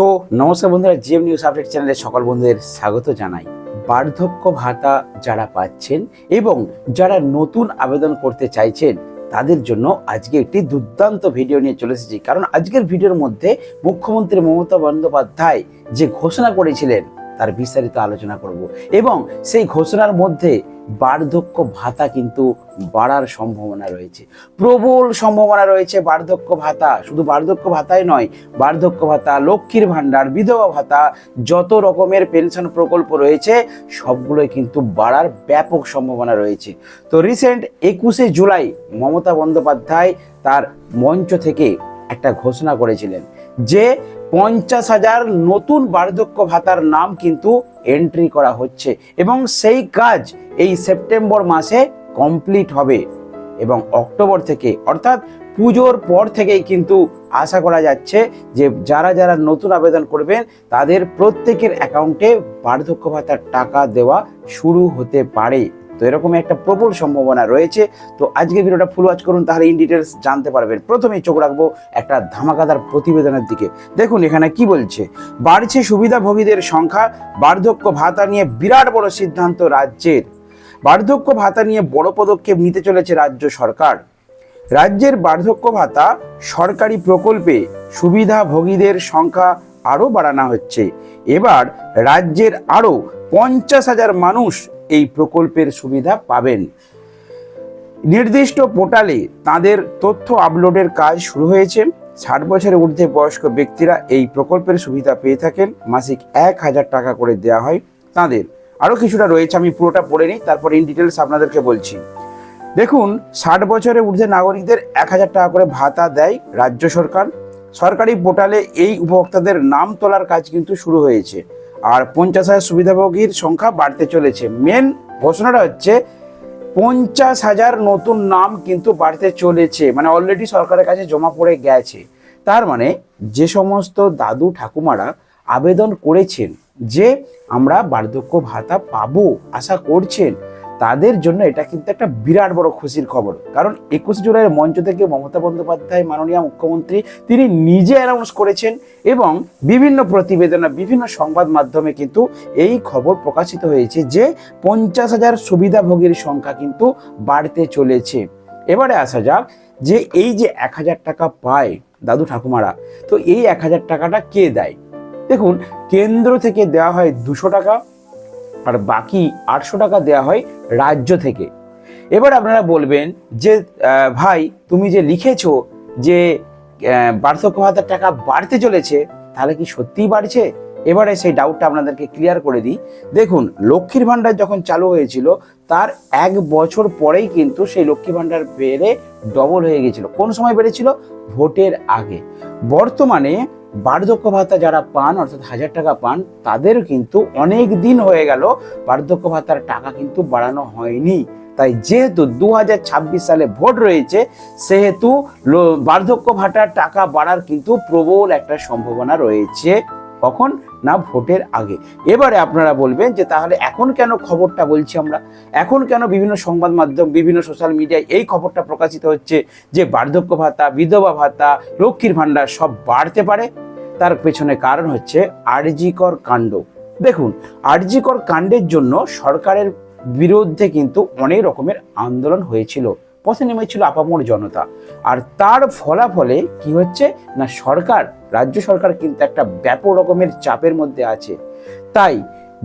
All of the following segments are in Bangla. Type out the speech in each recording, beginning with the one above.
সো, নমস্কার বন্ধুরা, জিএম নিউজ আপডেট চ্যানেলে সকল বন্ধুদের স্বাগত জানাই। বার্ধক্য ভাতা যারা পাচ্ছেন এবং যারা নতুন আবেদন করতে চাইছেন, তাদের জন্য আজকে একটি দুর্দান্ত ভিডিও নিয়ে চলে এসেছি। কারণ আজকের ভিডিওর মধ্যে মুখ্যমন্ত্রী মমতা বন্দ্যোপাধ্যায় যে ঘোষণা করেছিলেন তার বিস্তারিত আলোচনা করব। এবং সেই ঘোষণার মধ্যে বার্ধক্য ভাতা কিন্তু বাড়ার সম্ভাবনা রয়েছে। প্রবল সম্ভাবনা রয়েছে বার্ধক্য ভাতা। শুধু বার্ধক্য ভাতাই নয়, বার্ধক্য ভাতা, লক্ষ্মীর ভাণ্ডার, বিধবা ভাতা, যত রকমের পেনশন প্রকল্প রয়েছে, সবগুলোই কিন্তু বাড়ার ব্যাপক সম্ভাবনা রয়েছে। তো রিসেন্ট একুশে জুলাই মমতা বন্দ্যোপাধ্যায় তার মঞ্চ থেকে একটা ঘোষণা করেছিলেন যে পঞ্চাশ হাজার নতুন বার্ধক্য ভাতার নাম কিন্তু এন্ট্রি করা হচ্ছে এবং সেই কাজ এই সেপ্টেম্বর মাসে কমপ্লিট হবে এবং অক্টোবর থেকে, অর্থাৎ পুজোর পর থেকেই কিন্তু আশা করা যাচ্ছে যে যারা যারা নতুন আবেদন করবেন, তাদের প্রত্যেকের অ্যাকাউন্টে বার্ধক্য ভাতার টাকা দেওয়া শুরু হতে পারে। তো এরকমই একটা প্রবল সম্ভাবনা রয়েছে। তো আজকে ভিডিওটা ফুল ওয়াচ করুন, তাহলে ইন ডিটেলস জানতে পারবেন। প্রথমেই চোখ রাখব একটা ধামাকাদার প্রতিবেদনের দিকে। দেখুন এখানে কি বলছে, বাড়ছে সুবিধাভোগীদের সংখ্যা, বার্ধক্য ভাতা নিয়ে বিরাট বড় সিদ্ধান্ত রাজ্যের। বার্ধক্য ভাতা নিয়ে বড় পদক্ষেপ নিতে চলেছে রাজ্য সরকার। রাজ্যের বার্ধক্য ভাতা সরকারি প্রকল্পে সুবিধাভোগীদের সংখ্যা আরও বাড়ানো হচ্ছে। এবার রাজ্যের আরও পঞ্চাশ হাজার মানুষ এই প্রকল্পের সুবিধা পাবেন। নির্দিষ্ট পোর্টালে তাদের তথ্য আপলোডের কাজ শুরু হয়েছে। ষাট বছরের ঊর্ধ্বে বয়স্ক ব্যক্তিরা এই প্রকল্পের সুবিধা পেয়ে থাকেন। মাসিক এক হাজার টাকা করে দেওয়া হয় তাদের। আরও কিছুটা রয়েছে, আমি পুরোটা পড়ে নিই, তারপর ইন ডিটেলস আপনাদেরকে বলছি। দেখুন, ষাট বছরের ঊর্ধ্বে নাগরিকদের এক হাজার টাকা করে ভাতা দেয় রাজ্য সরকার। সরকারি পোর্টালে এই উপভোক্তাদের নাম তোলার কাজ কিন্তু শুরু হয়েছে। আর পঞ্চাশ হাজার সুবিধাভোগীর সংখ্যা বাড়তে চলেছে। মেন ঘোষণাটা হচ্ছে, পঞ্চাশ হাজার নতুন নাম কিন্তু বাড়তে চলেছে। মানে অলরেডি সরকারের কাছে জমা পড়ে গেছে। তার মানে যে সমস্ত দাদু ঠাকুমারা আবেদন করেছেন যে আমরা বার্ধক্য ভাতা পাবো, আশা করছেন তাদের জন্য এটা কিন্তু একটা বিরাট বড় খুশির খবর। কারণ একুশে জুলাইয়ের মঞ্চ থেকে মমতা বন্দ্যোপাধ্যায়, মাননীয় মুখ্যমন্ত্রী, তিনি নিজে অ্যানাউন্স করেছেন এবং বিভিন্ন প্রতিবেদন, বিভিন্ন সংবাদ মাধ্যমে কিন্তু এই খবর প্রকাশিত হয়েছে যে পঞ্চাশ হাজার সুবিধাভোগীর সংখ্যা কিন্তু বাড়তে চলেছে। এবারে আসা যাক যে এই যে এক হাজার টাকা পায় দাদু ঠাকুমারা, তো এই এক হাজার টাকাটা কে দেয়? দেখুন, কেন্দ্র থেকে দেওয়া হয় দুশো টাকা আর বাকি আটশো টাকা দেওয়া হয় রাজ্য থেকে। এবার আপনারা বলবেন যে ভাই, তুমি যে লিখেছো যে বার্ধক্য ভাতার টাকা বাড়তে চলেছে, তাহলে কি সত্যিই বাড়ছে? এবারে সেই ডাউটটা আপনাদেরকে ক্লিয়ার করে দিই। দেখুন, লক্ষ্মীর ভাণ্ডার যখন চালু হয়েছিল, তার এক বছর পরেই কিন্তু সেই লক্ষ্মী ভাণ্ডার বেড়ে ডবল হয়ে গেছিল। কোন সময় বেড়েছিল? ভোটের আগে। বর্তমানে বার্ধক্য ভাতা যারা পান, অর্থাৎ হাজার টাকা পান, তাদের কিন্তু অনেক দিন হয়ে গেল বার্ধক্য ভাতার টাকা কিন্তু বাড়ানো হয়নি। তাই যেহেতু দু হাজার ছাব্বিশ সালে ভোট রয়েছে, সেহেতু বার্ধক্য ভাতার টাকা বাড়ার কিন্তু প্রবল একটা সম্ভাবনা রয়েছে। কখন? না ভোটের আগে। এবারে আপনারা বলবেন যে তাহলে এখন কেন খবরটা বলছি আমরা? এখন কেন বিভিন্ন সংবাদ মাধ্যম, বিভিন্ন সোশ্যাল মিডিয়ায় এই খবরটা প্রকাশিত হচ্ছে যে বার্ধক্য ভাতা, বিধবা ভাতা, লক্ষ্মীর ভাণ্ডার সব বাড়তে পারে? তার পেছনে কারণ হচ্ছে আরজিকর কাণ্ড। দেখুন, আরজিকর কাণ্ডের জন্য সরকারের বিরুদ্ধে কিন্তু অনেক রকমের আন্দোলন হয়েছিল। পথে নেমেছিল আপামর জনতা। আর তার ফলাফলে কি হচ্ছে? না, সরকার, রাজ্য সরকার কিন্তু একটা ব্যাপক রকমের চাপের মধ্যে আছে। তাই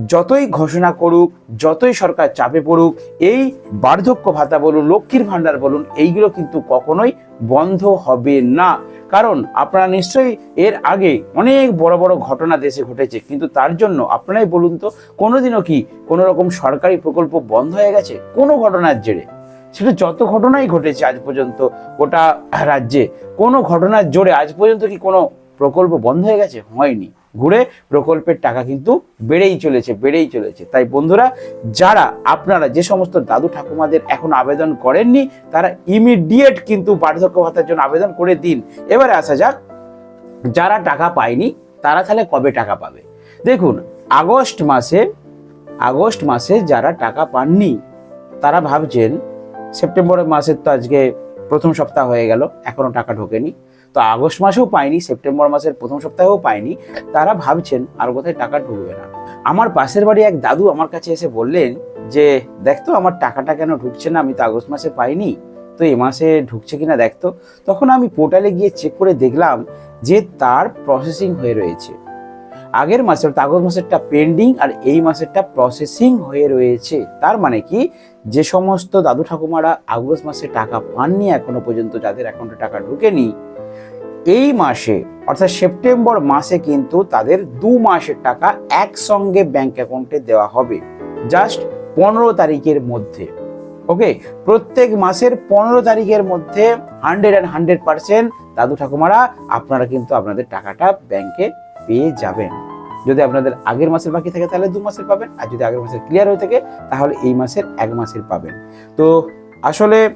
যতই ঘোষণা করুক, যতই সরকার চাপে পড়ুক, এই বার্ধক্য ভাতা বলুন, লক্ষ্মীর ভাণ্ডার বলুন, এইগুলো কিন্তু কখনোই বন্ধ হবে না। কারণ আপনারা নিশ্চয়ই এর আগে অনেক বড় বড় ঘটনা দেশে ঘটেছে, কিন্তু তার জন্য আপনারাই বলুন তো, কোনোদিনও কি কোনো রকম সরকারি প্রকল্প বন্ধ হয়ে গেছে? কোনো ঘটনার জেরে। সেটা যত ঘটনাই ঘটেছে আজ পর্যন্ত গোটা রাজ্যে, কোনো ঘটনার জোরে আজ পর্যন্ত কি কোনো প্রকল্প বন্ধ হয়ে গেছে? হয়নি। ঘুরে প্রকল্পের টাকা কিন্তু বেড়েই চলেছে বেড়েই চলেছে। তাই বন্ধুরা, যারা, আপনারা যে সমস্ত দাদু ঠাকুমাদের এখন আবেদন করেননি, তারা ইমিডিয়েট কিন্তু বার্ধক্য ভাতার জন্য আবেদন করে দিন। এবারে আসা যাক, যারা টাকা পায়নি, তারা তাহলে কবে টাকা পাবে? দেখুন, আগস্ট মাসে আগস্ট মাসে যারা টাকা পাননি, তারা ভাবছেন সেপ্টেম্বর মাসের তো আজকে প্রথম সপ্তাহ হয়ে গেল, এখনও টাকা ঢোকেনি। তো আগস্ট মাসেও পায়নি সেপ্টেম্বর মাসের প্রথম সপ্তাহেও পায়নি তারা ভাবছেন আর কোথায় টাকা ঢুকবে না। আমার পাশের বাড়ি এক দাদু আমার কাছে এসে বললেন যে দেখতো আমার টাকাটা কেন ঢুকছে না? আমি তো আগস্ট মাসে পাইনি। তো এ মাসে ঢুকছে কিনা দেখতো তখন আমি পোর্টালে গিয়ে চেক করে দেখলাম যে তার প্রসেসিং হয়ে রয়েছে। আগের মাসের আগস্ট মাসেরটা পেন্ডিং আর এই মাসেরটা প্রসেসিং হয়ে রয়েছে। তার মানে কি? যে সমস্ত দাদু ঠাকুমারা আগস্ট মাসে টাকা পাননি, এখনও পর্যন্ত যাদের অ্যাকাউন্টে টাকা ঢুকেনি, এই মাসে অর্থাৎ সেপ্টেম্বর মাসে কিন্তু তাদের দু মাসের টাকা একসঙ্গে ব্যাংক অ্যাকাউন্টে দেওয়া হবে। জাস্ট পনেরো তারিখের মধ্যে। ওকে প্রত্যেক মাসের পনেরো তারিখের মধ্যে হান্ড্রেড অ্যান্ড হান্ড্রেড পার্সেন্ট দাদু ঠাকুমারা আপনারা কিন্তু আপনাদের টাকাটা ব্যাংকে পেয়ে যাবেন। যদি আপনাদের আগের মাসের বাকি থাকে, তাহলে দু মাসের পাবেন। আর যদি আগের মাসের ক্লিয়ার হয়ে থাকে, তাহলে এই মাসের এক মাসের পাবেন। তো আসলে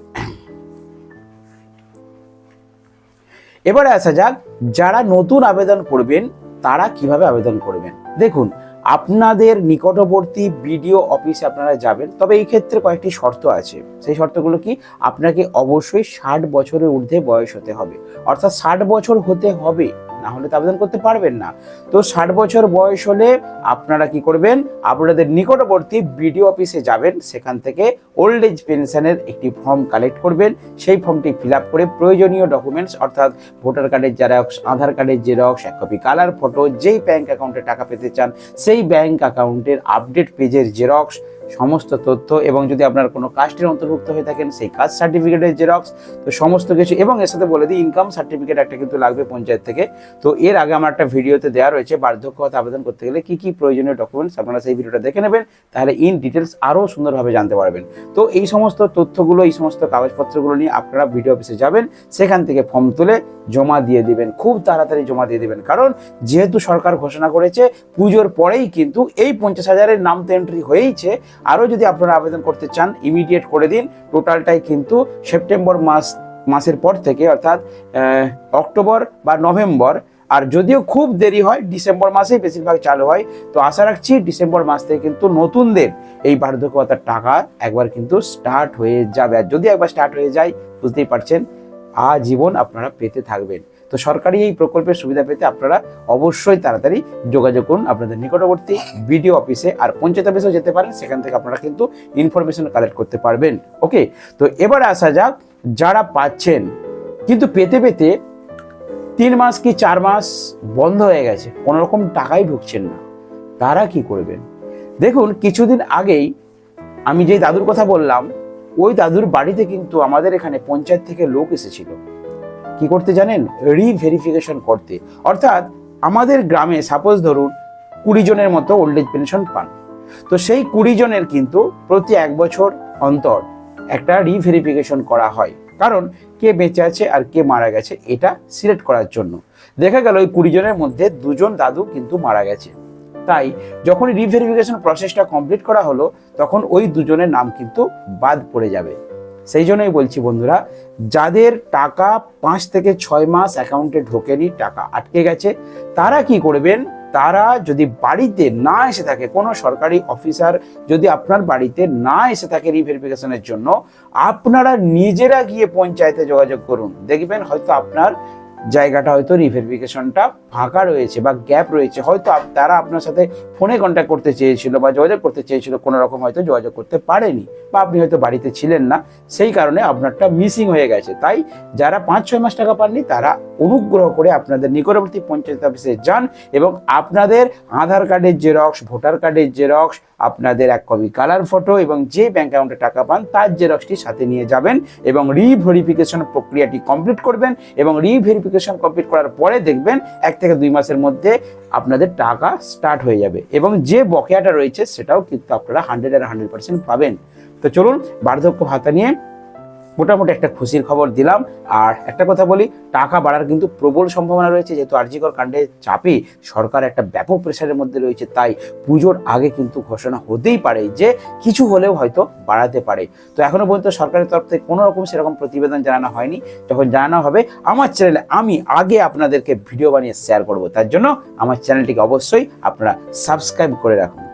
এবারে আসা যাক, যারা নতুন আবেদন করবেন, তারা কীভাবে আবেদন করবেন? দেখুন, আপনাদের নিকটবর্তী বিডিও অফিসে আপনারা যাবেন, তবে এই ক্ষেত্রে কয়েকটি শর্ত আছে। সেই শর্তগুলো কি? আপনাকে অবশ্যই ষাট বছরের ঊর্ধ্বে বয়স হতে হবে। অর্থাৎ ষাট বছর হতে হবে। না হলে তো আবেদন করতে পারবেন না। তো ষাট বছর বয়স হলে আপনারা কি করবেন? আপনাদের নিকটবর্তী বিডিও অফিসে যাবেন। সেখান থেকে ওল্ড এজ পেনশনের একটি ফর্ম কালেক্ট করবেন। সেই ফর্মটি ফিল আপ করে প্রয়োজনীয় ডকুমেন্টস অর্থাৎ ভোটার কার্ডের জেরক্স আধার কার্ডের জেরক্স এক কপি কালার ফটো যেই ব্যাংক অ্যাকাউন্টে টাকা পেতে চান, সেই ব্যাংক অ্যাকাউন্টের আপডেট পেজের জেরক্স সমস্ত তথ্য এবং যদি আপনার কোনো কাস্টের অন্তর্ভুক্ত হয়ে থাকেন, সেই কাস্ট সার্টিফিকেটের জেরক্স। তো সমস্ত কিছু এবং এর সাথে বলে দিই ইনকাম সার্টিফিকেট একটা কিন্তু লাগবে পঞ্চায়েত থেকে। তো এর আগে আমার একটা ভিডিওতে দেওয়া রয়েছে বার্ধক্য ভাতা আবেদন করতে গেলে কি কি প্রয়োজনীয় ডকুমেন্টস আপনারা সেই ভিডিওটা দেখে নেবেন, তাহলে ইন ডিটেলস আরও সুন্দরভাবে জানতে পারবেন। তো এই সমস্ত তথ্যগুলো, এই সমস্ত কাগজপত্রগুলো নিয়ে আপনারা ভিডিও অফিসে যাবেন, সেখান থেকে ফর্ম তুলে জমা দিয়ে দিবেন, খুব তাড়াতাড়ি জমা দিয়ে দিবেন। কারণ যেহেতু সরকার ঘোষণা করেছে, পুজোর পরেই কিন্তু এই পঞ্চাশ হাজারের নাম তো এন্ট্রি হয়েইছে আরও যদি আপনারা আবেদন করতে চান ইমিডিয়েট করে দিন। টোটালটাই কিন্তু সেপ্টেম্বর মাস, মাসের পর থেকে, অর্থাৎ অক্টোবর বা নভেম্বর আর যদিও খুব দেরি হয় ডিসেম্বর মাসেই বেশিরভাগ চালু হয়, তো আশা রাখছি ডিসেম্বর মাস থেকে কিন্তু নতুনদের এই বার্ধক্য ভাতার টাকা একবার কিন্তু স্টার্ট হয়ে যাবে। আর যদি একবার স্টার্ট হয়ে যায়, বুঝতেই পারছেন, আজীবন আপনারা পেতে থাকবেন। তো সরকারি এই প্রকল্পের সুবিধা পেতে আপনারা অবশ্যই তাড়াতাড়ি যোগাযোগ করুন আপনাদের নিকটবর্তী বিডিও অফিসে আর পঞ্চায়েত অফিসেও যেতে পারেন। সেখান থেকে আপনারা কিন্তু ইনফরমেশন কালেক্ট করতে পারবেন। ওকে তো এবার আসা যাক, যারা পাচ্ছেন, কিন্তু পেতে পেতে তিন মাস কি চার মাস বন্ধ হয়ে গেছে কোনো রকম টাকাই ঢুকছেন না, তারা কি করবেন? দেখুন, কিছুদিন আগেই আমি যে দাদুর কথা বললাম, ওই দাদুর বাড়িতে কিন্তু আমাদের এখানে পঞ্চায়েত থেকে লোক এসেছিল। কি করতে জানেন? রিভেরিফিকেশন করতে। অর্থাৎ আমাদের গ্রামে সাপোজ ধরুন কুড়ি জনের মতো ওল্ড এজ পেনশন পান তো সেই কুড়ি জনের কিন্তু প্রতি এক বছর অন্তর একটা রিভেরিফিকেশন করা হয়। কারণ কে বেঁচে আছে আর কে মারা গেছে এটা সিলেক্ট করার জন্য। দেখা গেল ওই কুড়ি জনের মধ্যে দুজন দাদু কিন্তু মারা গেছে। তাই যখন রিভেরিফিকেশন প্রসেসটা কমপ্লিট করা হলো, তখন ওই দুজনের নাম কিন্তু বাদ পড়ে যাবে। সেই জন্যই বলছি বন্ধুরা, যাদের টাকা পাঁচ থেকে ছয় মাস অ্যাকাউন্টে ঢোকেনি, টাকা আটকে গেছে, তারা কি করবেন? তারা যদি বাড়িতে না এসে থাকে, কোনো সরকারি অফিসার যদি আপনার বাড়িতে না এসে থাকে রিভেরিফিকেশনের জন্য, আপনারা নিজেরা গিয়ে পঞ্চায়েতে যোগাযোগ করুন। দেখবেন হয়তো আপনার জায়গাটা হয়তো রিভেরিফিকেশনটা ফাঁকা রয়েছে বা গ্যাপ রয়েছে। হয়তো তারা আপনার সাথে ফোনে কন্ট্যাক্ট করতে চেয়েছিল বা যোগাযোগ করতে চেয়েছিল, কোনো রকম হয়তো যোগাযোগ করতে পারেনি বা আপনি হয়তো বাড়িতে ছিলেন না। সেই কারণে আপনারটা মিসিং হয়ে গেছে। তাই যারা পাঁচ ছয় মাস টাকা পাননি, তারা অনুগ্রহ করে আপনাদের নিকটবর্তী পঞ্চায়েত অফিসে যান এবং আপনাদের আধার কার্ডের জেরক্স, ভোটার কার্ডের জেরক্স, আপনাদের এক কপি কালার ফটো এবং যে ব্যাংক অ্যাকাউন্টে টাকা পান তার জেরক্সটি সাথে নিয়ে যাবেন এবং রিভেরিফিকেশন প্রক্রিয়াটি কমপ্লিট করবেন এবং রিভেরিফিকেশন কমপ্লিট করার পরে দেখবেন এক থেকে দুই মাসের মধ্যে আপনাদের টাকা স্টার্ট হয়ে যাবে এবং যে বকেয়াটা রয়েছে সেটাও কিন্তু আপনারা হান্ড্রেড আর হান্ড্রেড পার্সেন্ট পাবেন। তো চলুন বার্ধক্য ভাতা নিয়ে মোটামুটি একটা খুশির খবর দিলাম। আর একটা কথা বলি, টাকা বাড়ার কিন্তু প্রবল সম্ভাবনা রয়েছে। যেহেতু আরজিকর কাণ্ডের চাপে সরকার একটা ব্যাপক প্রেশারের মধ্যে রয়েছে, তাই পুজোর আগে কিন্তু ঘোষণা হতেই পারে যে কিছু হলেও হয়তো বাড়াতে পারে। তো এখনও পর্যন্ত সরকারের তরফ থেকে কোনো রকম সেরকম প্রতিবেদন জানানো হয়নি। যখন জানানো হবে, আমার চ্যানেলে আমি আগে আপনাদেরকে ভিডিও বানিয়ে শেয়ার করব। তার জন্য আমার চ্যানেলটিকে অবশ্যই আপনারা সাবস্ক্রাইব করে রাখুন।